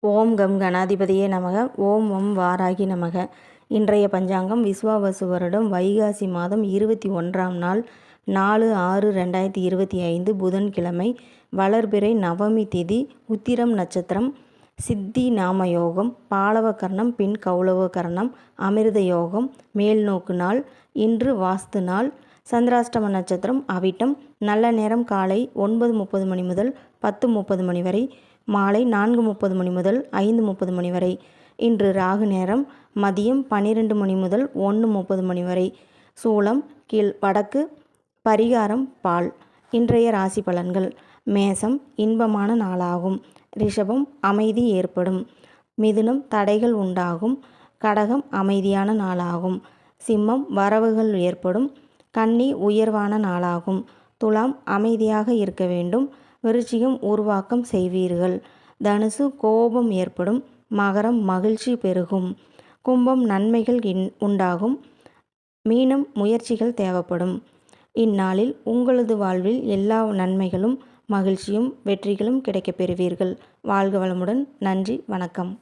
ஓம் come கணாதிபதியே நமக. ஓம் வம் வாராகி நமக. இன்றைய பஞ்சாங்கம் விஸ்வாவசு வருடம் வைகாசி மாதம் இருபத்தி ஒன்றாம் நாள் நாலு ஆறு ரெண்டாயிரத்தி இருபத்தி ஐந்து புதன்கிழமை. வளர்பிறை நவமி திதி உத்திரம் நட்சத்திரம். சித்தி நாம யோகம் பாலவகர்ணம் பின் கௌளவகர்ணம் அமிர்த யோகம் மேல் நோக்கு நாள் இன்று வாஸ்து நாள் சந்திராஷ்டம நட்சத்திரம் அவிட்டம் நல்ல நேரம் காலை ஒன்பது முப்பது மணி முதல் பத்து முப்பது மணி வரை மாலை நான்கு முப்பது மணி முதல் ஐந்து முப்பது மணி வரை இன்று ராகு நேரம் மதியம் பன்னிரெண்டு மணி முதல் ஒன்று முப்பது மணி வரை சூளம் கீழ் வடக்கு பரிகாரம் பால். இன்றைய ராசி பலன்கள். மேசம் இன்பமான நாளாகும். ரிஷபம் அமைதி ஏற்படும். மிதுனம் தடைகள் உண்டாகும். கடகம் அமைதியான நாளாகும். சிம்மம் வரவுகள் ஏற்படும். கன்னி உயர்வான நாளாகும். துலாம் அமைதியாக இருக்க வேண்டும். விருச்சிகம் உருவாக்கம் செய்வீர்கள். தனுசு கோபம் ஏற்படும். மகரம் மகிழ்ச்சி பெருகும். கும்பம் நன்மைகள் உண்டாகும். மீனம் முயற்சிகள் தேவைப்படும். இந்நாளில் உங்களது வாழ்வில் எல்லா நன்மைகளும் மகிழ்ச்சியும் வெற்றிகளும் கிடைக்கப் பெறுவீர்கள். வாழ்க வளமுடன். நன்றி வணக்கம்.